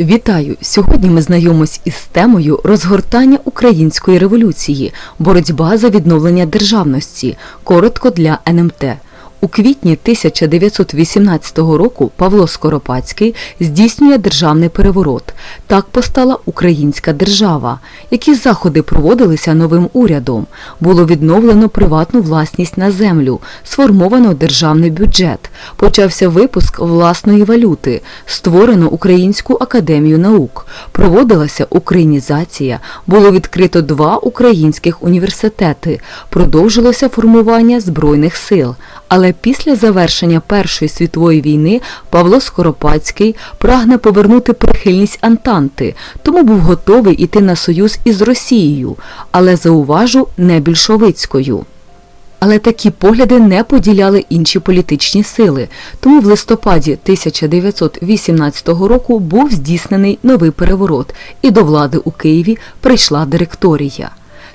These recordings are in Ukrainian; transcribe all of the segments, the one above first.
Вітаю! Сьогодні ми знайомимось із темою розгортання української революції, боротьба за відновлення державності, коротко для НМТ. У квітні 1918 року Павло Скоропадський здійснює державний переворот. Так постала українська держава. Які заходи проводилися новим урядом? Було відновлено приватну власність на землю, сформовано державний бюджет, почався випуск власної валюти, створено Українську академію наук, проводилася українізація, було відкрито два українських університети, продовжилося формування збройних сил. Але після завершення Першої світової війни Павло Скоропадський прагне повернути прихильність Антанти, тому був готовий іти на союз із Росією, але зауважу не більшовицькою. Але такі погляди не поділяли інші політичні сили, тому в листопаді 1918 року був здійснений новий переворот, і до влади у Києві прийшла директорія.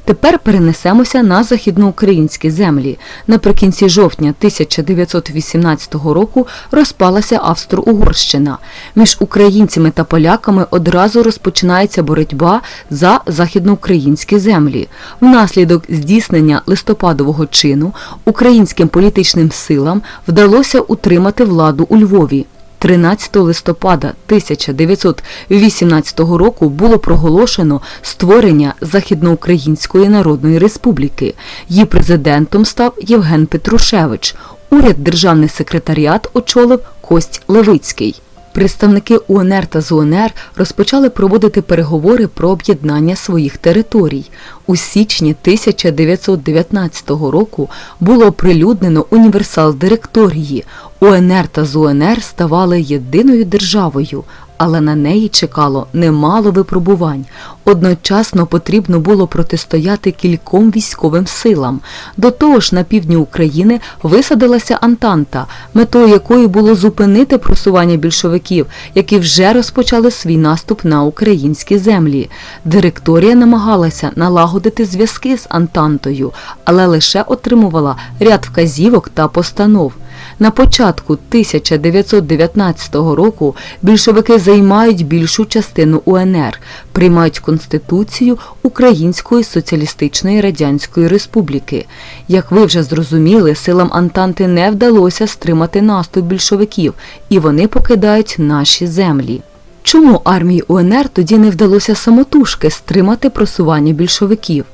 Тепер перенесемося на західноукраїнські землі. Наприкінці жовтня 1918 року розпалася Австро-Угорщина. Між українцями та поляками одразу розпочинається боротьба за західноукраїнські землі. Внаслідок здійснення листопадового чину українським політичним силам вдалося утримати владу у Львові. 13 листопада 1918 року було проголошено створення Західноукраїнської Народної Республіки. Її президентом став Євген Петрушевич. Уряд державний секретаріат очолив Кость Левицький. Представники УНР та ЗУНР розпочали проводити переговори про об'єднання своїх територій. У січні 1919 року було оприлюднено універсал директорії. УНР та ЗУНР ставали єдиною державою, але на неї чекало немало випробувань. Одночасно потрібно було протистояти кільком військовим силам. До того ж, на півдні України висадилася Антанта, метою якої було зупинити просування більшовиків, які вже розпочали свій наступ на українські землі. Директорія намагалася налагодити зв'язки з Антантою, але лише отримувала ряд вказівок та постанов. На початку 1919 року більшовики займають більшу частину УНР, приймають Конституцію Української Соціалістичної Радянської Республіки. Як ви вже зрозуміли, силам Антанти не вдалося стримати наступ більшовиків, і вони покидають наші землі. Чому армії УНР тоді не вдалося самотужки стримати просування більшовиків?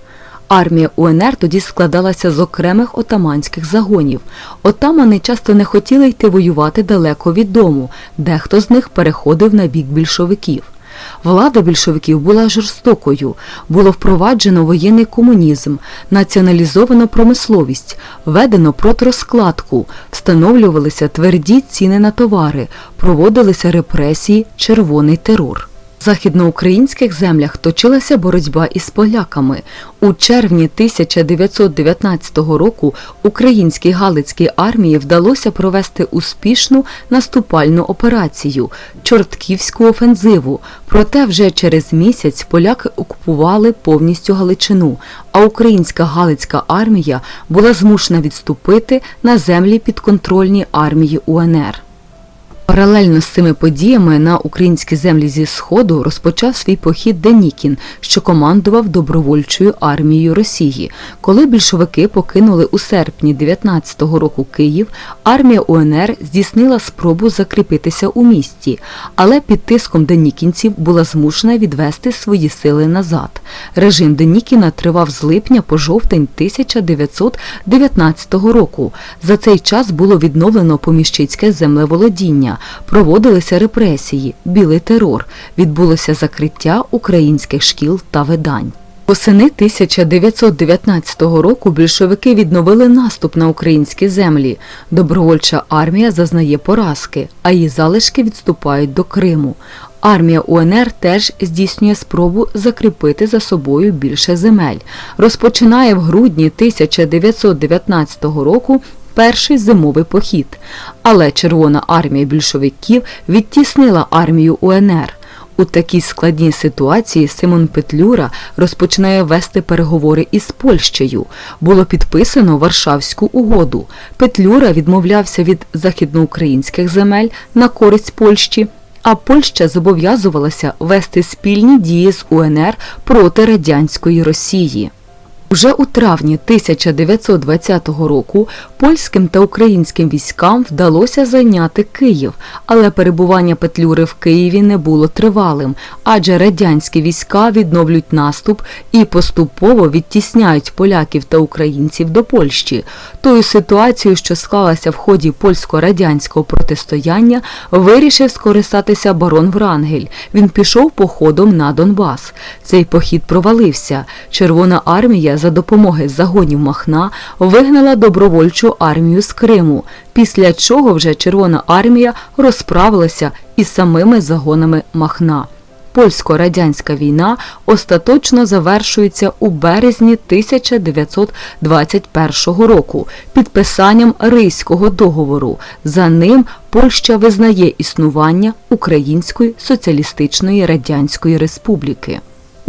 Армія УНР тоді складалася з окремих отаманських загонів. Отамани часто не хотіли йти воювати далеко від дому, дехто з них переходив на бік більшовиків. Влада більшовиків була жорстокою, було впроваджено воєнний комунізм, націоналізовано промисловість, введено протрозкладку, встановлювалися тверді ціни на товари, проводилися репресії, червоний терор. Західноукраїнських землях точилася боротьба із поляками. У червні 1919 року українській Галицькій армії вдалося провести успішну наступальну операцію Чортківську офензиву. Проте вже через місяць поляки окупували повністю Галичину, а українська Галицька армія була змушена відступити на землі підконтрольні армії УНР. Паралельно з цими подіями на українські землі зі Сходу розпочав свій похід Денікін, що командував добровольчою армією Росії. Коли більшовики покинули у серпні 19-го року Київ, армія УНР здійснила спробу закріпитися у місті, але під тиском денікінців була змушена відвести свої сили назад. Режим Денікіна тривав з липня по жовтень 1919 року. За цей час було відновлено поміщицьке землеволодіння проводилися репресії, білий терор, відбулося закриття українських шкіл та видань. Восени 1919 року більшовики відновили наступ на українські землі. Добровольча армія зазнає поразки, а її залишки відступають до Криму. Армія УНР теж здійснює спробу закріпити за собою більше земель. Розпочинає в грудні 1919 року перший зимовий похід. Але Червона армія більшовиків відтіснила армію УНР. У такій складній ситуації Симон Петлюра розпочинає вести переговори із Польщею. Було підписано Варшавську угоду. Петлюра відмовлявся від західноукраїнських земель на користь Польщі, а Польща зобов'язувалася вести спільні дії з УНР проти радянської Росії. Уже у травні 1920 року польським та українським військам вдалося зайняти Київ, але перебування Петлюри в Києві не було тривалим, адже радянські війська відновлюють наступ і поступово відтісняють поляків та українців до Польщі. Тою ситуацією, що склалася в ході польсько-радянського протистояння, вирішив скористатися барон Врангель. Він пішов походом на Донбас. Цей похід провалився. Червона армія за допомоги загонів Махна вигнала добровольчу армію з Криму, після чого вже Червона армія розправилася із самими загонами Махна. Польсько-радянська війна остаточно завершується у березні 1921 року підписанням Ризького договору. За ним Польща визнає існування Української соціалістичної радянської республіки.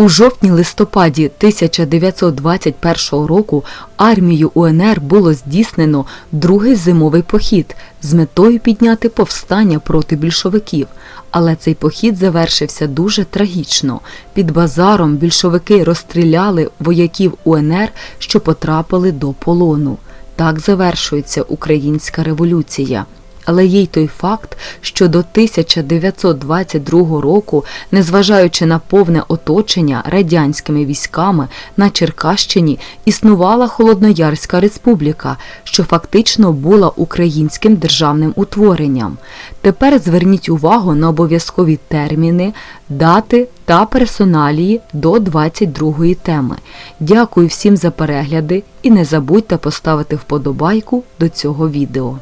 У жовтні-листопаді 1921 року армію УНР було здійснено другий зимовий похід з метою підняти повстання проти більшовиків. Але цей похід завершився дуже трагічно. Під базаром більшовики розстріляли вояків УНР, що потрапили до полону. Так завершується українська революція. Але є й той факт, що до 1922 року, незважаючи на повне оточення радянськими військами на Черкащині, існувала Холодноярська республіка, що фактично була українським державним утворенням. Тепер зверніть увагу на обов'язкові терміни, дати та персоналії до 22-ї теми. Дякую всім за перегляди і не забудьте поставити вподобайку до цього відео.